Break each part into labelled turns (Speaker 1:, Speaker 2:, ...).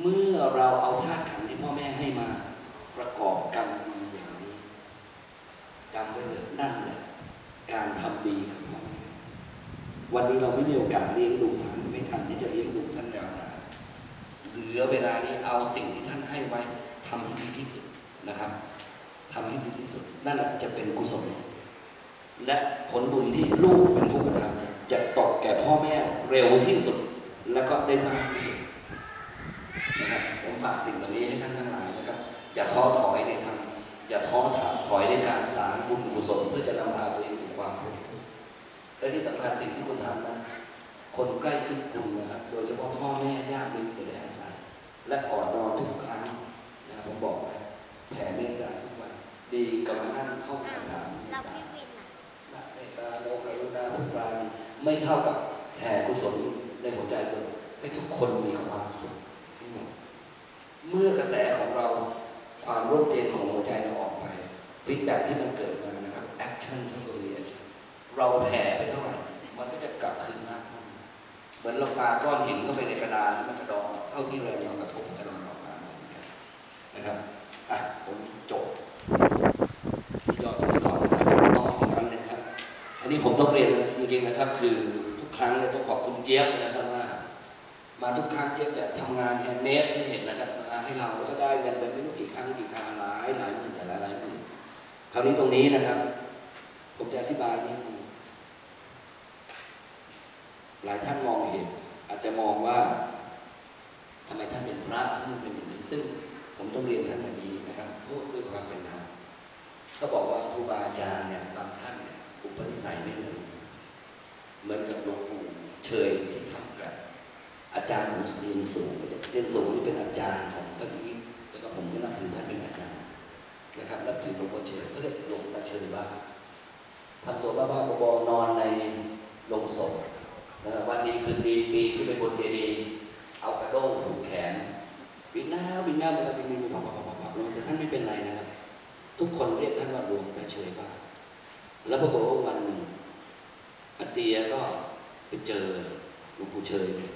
Speaker 1: เมื่อเราเอาธาตุขันธ์ที่พ่อแม่ให้มา ประกอบกันมอย่างนี้จำไว้เลยนั่นแหละการทำดีกับพ่อแม่วันนี้เราไม่มีโอกาสเลี้ยงดูท่านไม่ทันที่จะเลี้ยงดูท่านแล้วนะเหลือเวลานี้เอาสิ่งที่ท่านให้ไว้ทำให้ดีที่สุดนะครับทำให้ดีที่สุด นั่นแหละจะเป็นกุศลและผลบุญที่ลูกเป็นผู้กระทำจะตกแก่พ่อแม่เร็วที่สุด แล้วก็ได้มากที่สุด นะครับ ผมฝากสิ่งเหล่านี้ให้ท่านทั้งหลายนะครับ อย่าท้อถอยในทางอย่าท้อถอยในการสร้างบุญกุศลเพื่อจะนำพาตัวเองถึงความพ้นทุขและที่สำคัญสิ่งที่คุณทำนะคนใกล้ชิดคุณนะครับ โดยเฉพาะพ่อแม่ญาติมิตรจะได้อาศัยและก่อนนอนทุกครั้งนะผมบอกไว้แผ่เมตตาทุกวัน ดีกับมานั่งท่องคาถาเมต
Speaker 2: เรา
Speaker 1: ตา
Speaker 2: พี่วินอะ
Speaker 1: เมตตาโลกรุณาทุกราณีไม่เท่ากับแผ่กุศลในหัวใจตนให้ทุกคนมีความสุข เมื่อกระแสของเราความร่มเย็นของหัวใจเราออกไปฟีดแบ็ที่มันเกิดมานะครับแอคชั่นที่เราเรียนเราแผ่ไปเท่าไหร่มันก็จะกลับคืนมากเท่านั้นเหมือนเราปาก้อนหินเข้าไปในกระดานแล้วมันกระดองเท่าที่แรงเรากระทบกระดองออกมาเหมือนกันนะครับอะผมจบที่ยอดที่สองนะครับต่อของกันเลยครับ อันนี้ผมต้องเรียนจริงๆนะครับ คือทุกครั้งเนี่ยต้องขอบคุณเจี๊ยบนะครับว่ามาทุกครั้งเจี๊ยบจะทำงานแฮนด์เมดที่เห็นนะครับ มาให้เราแล้วก็ได้เงินไปไม่รู้กี่ครั้งกี่ครั้งหลายหลายหมื่นแต่หลายหลายหมื่นคราวนี้ตรงนี้นะครับ ผมจะอธิบายนิดนึงหลายท่านมองเห็น อาจจะมองว่าทำไมท่านเป็นพระท่านเป็นอย่างนี้ซึ่ง ผมต้องเรียนท่านอย่างนี้นะครับพูดด้วยความเป็นธรรมก็บอกว่าครูบาอาจารย์เนี่ยบางท่านเนี่ยอุปนิสัยไม่เหมือนเหมือนกับหลวงปู่เชยที่ อาจารย์ของเซียนสูงเซียนสูงนี่เป็นอาจารย์ของพระนี้แล้วก็ผมก็นับถือท่านเป็นอาจารย์นะครับนับถือหลวงพ่อเชยก็เลยหลวงตาเชยว่าทำตัวบ้าๆบอๆนอนในโรงศพนะวันดีคืนดีปีขึ้นไปบนเจดีย์เอากระด้งผูกแขนบินหน้าบินหน้าเวลาบินบินปับปับปับปับลงแต่ท่านไม่เป็นไรนะครับ ทุกคนเรียกท่านว่าหลวงตาเฉยบ้าแล้วปรากฏว่าวันหนึ่งอาเตียก็ไปเจอหลวงปู่เชยเนี่ย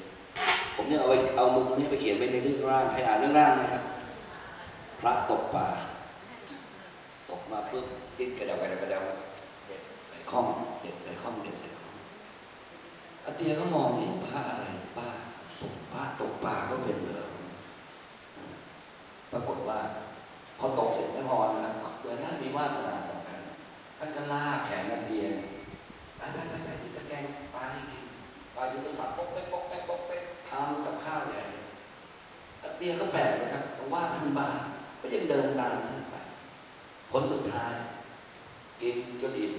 Speaker 1: ผมเนี่ยเอาไปเอามุกนี้ไปเขียนไว้ในเรื่องร่างใครอ่านเรื่องร่างไหมครับ พระตกป่าตกมาปุ๊บดิ้นกระเดากระเดากระเดาเด็ดใส่ข้อมเด็ดใส่ข้อมเด็ดใส่ข้อมอาเตียก็มองนี่ผ้าอะไรป้าตกป้าตกป่าก็เป็นเหรอปรากฏว่าพอตกเสร็จไม่พอนะเหมือนท่านมีวาสนาต่อกันท่านก็ลากแขนกันเตียไปไปไปไปจะแกงปลาให้กินปลาอยู่ก็สับปอกเป๊กป๊อกเป๊กป๊อกเป๊ก ทำกับข้าวใหญ่อาเตียก็แปลกนะครับเพราะว่าท่านบ้าก็ยังเดินตามท่านไป ผลสุดท้าย กินจนอิ่ม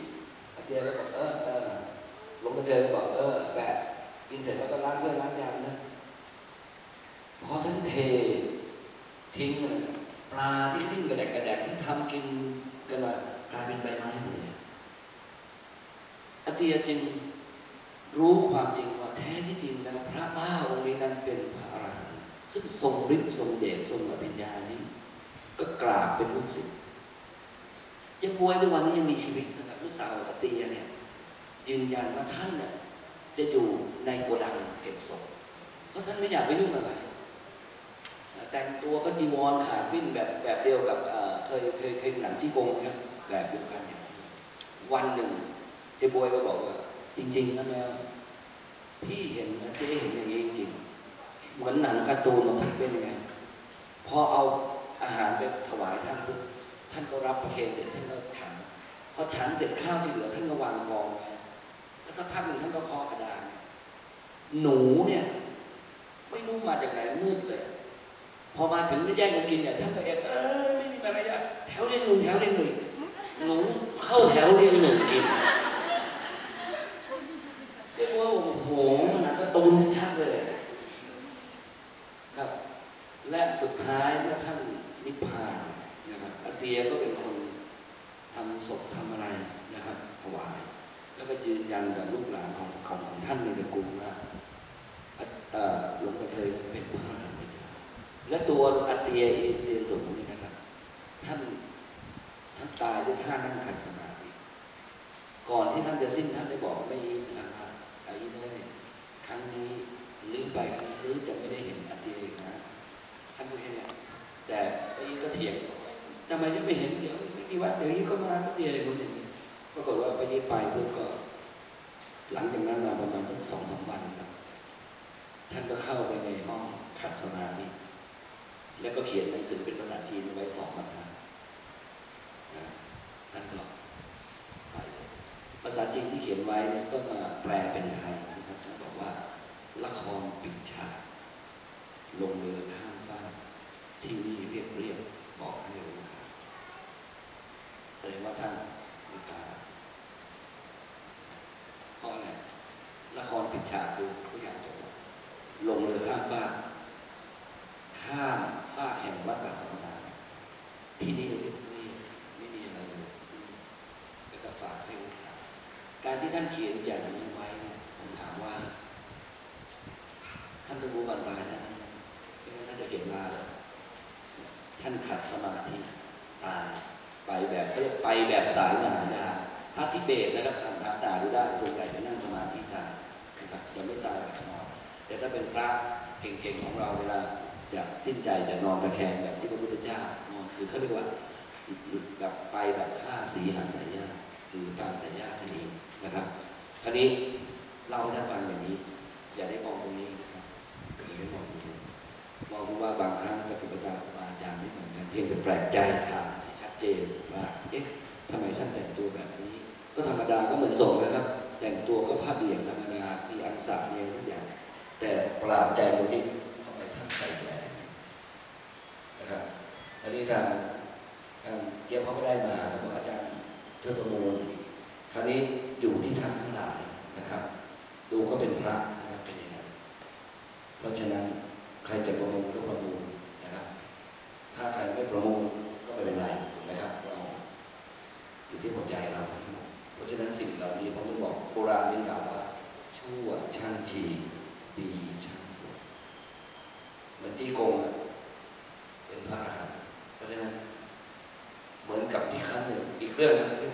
Speaker 1: อาเตียก็บอกเออเออลงกระเจิงบอกเออแบบกินเสร็จแล้วก็ล้างเพื่อนล้างจานนะพอท่านเททิ้งปลาที่วิ่งกระแดกกระแดกที่ทำกินกันมากลายเป็นใบไม้หมดเลยอาเตียจึงรู้ความจริงว่าแท้ที่จริงแล้วพระบ้า ซึ่งทรงฤทธิ์ทรงเดชทรงอภิญญานี้ ก็กราบเป็นลูกศิษย์ยังป่วยทุกวันนี้ยังมีชีวิตนะครับลูกสาวอาเตียเนี่ยยืนยันว่าท่านเนี่ยจะอยู่ในโกดังเก็บศพเพราะท่านไม่อยากไปยุ่งอะไร แต่งตัวก็จีวรขาดวิ่งแบบแบบเดียวกับเคยเคยเคยหนังจีกงครับแบบเดียวกันเนี่ยวันหนึ่งเจ๊บวยก็บอกว่า จริงๆแล้วพี่เห็นนะเจ๊เห็นอย่างนี้จริง เหมือนหนังการ์ตูนมันท่านเป็นยังไงพอเอาอาหารไปถวายท่านปุ๊บท่านก็รับประเคนเสร็จท่านก็ฉันพอฉันเสร็จข้าวที่เหลือท่านก็วางกองไว้แล้วสักพักหนึ่งท่านก็เคาะกระดานหนูเนี่ย ไม่รู้มาจากไหนมืดเลย พอมาถึงแย่งกันกินเนี่ยท่านก็เอกเออไม่มีอะไรได้แถวเรียงหนึ่งแถวเรียงหนึ่งหนูเข้าแถวเรียงหนึ่งกิน ยืนยันกับลูกหลานของของท่านในตระกูลว่าหลวงตาเทยเป็นพระอรหันต์และตัวอัตเตียเอเซียนสมนี่นะครับ ท่านท่านตายด้วยท่านั่งขัดสมาธิก่อนที่ท่านจะสิ้นท่านได้บอกไม่ยินนะครับไอ้เลยครั้งนี้ลือไปครั้งนี้จะไม่ได้เห็นอัตเตียนะท่านพูดแค่นี้แต่ไอ้ก็เถียงทำไมจะไม่เห็นเดี๋ยวไม่กี่วันเดี๋ยวนี้ก็มาอัตเตียอะไคนหนึ่งปรากฏว่าไปนี้ไปปุ๊บก็ หลังจากนั้นมาประมาณสักสองสามวันครับ ท่านก็เข้าไปในห้องขัดสมาธิแล้วก็เขียนหนังสือเป็นภาษาจีนไว้สองบรรทัดท่านก็ไปภาษาจีนที่เขียนไว้เนี่ยก็มาแปลเป็นไทยนะครับท่านบอกว่า ละครปิดฉากลงเรือข้ามฟ้าที่นี่เรียบเรียบบอกให้รู้ครับแสดงว่าท่านมีการเพราะอะไรละครปิดฉากคือทุกอย่างจบแล้วลงเรือข้ามฟ้ากข้ามฟ้ากแห่งวัฏสงสาร ที่นี่เรียบเรียบไม่มีอะไรเลยแล้วก็ฝากให้รู้ครับการที่ท่านเขียนอย่างนี้ไว้เนี่ยผมถามว่า ท่านต้องรู้วันตายนะไม่งั้นท่านจะเห็นลาเลยท่านขัดสมาธิตายไปแบบเขาเรียกไปแบบสายมหายาพระทิเบตนะครับทำทางดาดูได้ส่วนใหญ่จะนั่งสมาธิตายนะครับจะไม่ตายแบบนอนแต่ถ้าเป็นพระเก่งๆของเราเวลา จะสิ้นใจจะนอนตะแคงแบบที่พระพุทธเจ้านอนคือเขาเรียกว่าแบบไปแบบฆ่าสีหาสายญาติคือการสายญาตินั่นเองนะครับคราวนี้เล่าให้ท่านฟังอย่างนี้ อย่าได้มองตรงนี้นะครับอย่าได้มองตรงนี้มองดูว่าบางครั้งปฏิปทาครูบาอาจารย์ไม่เหมือนกันเพียงแต่แปลกใจค่ะที่ชัดเจนว่าเอ๊ะทำไมท่านแต่งตัวแบบนี้ ก็ธรรมดาก็เหมือนสงฆ์นะครับ แต่งตัวก็ผ้าเบี่ยงธรรมดามีอังสะมีอะไรทุกอย่าง แต่ประหลาดใจตรงที่ทำไมท่านใส่แหวน นะครับอันนี้ทางทางเจี๊ยบเขาก็ได้มาแล้วบอกอาจารย์ช่วยประมูลคราวนี้อยู่ที่ท่านทั้งหลายนะครับ ดูก็เป็นพระนะครับเป็นอย่างนั้นเพราะฉะนั้นใครจะประมูลก็ประมูลนะครับ ถ้าใครไม่ประมูลก็ไม่เป็นไรถูกไหมครับเราอยู่ที่หัวใจเราทั้งหมดเพราะฉะนั้นสิ่งเหล่านี้ผมต้องบอกโบราณจึงกล่าวว่าชั่วช่างชีดีช่างสุดเหมือนจี้โกงอะ พระอรหันต์เพราะฉะนั้นเหมือนกับที่ครั้งหนึ่งอีกเรื่องนึงที่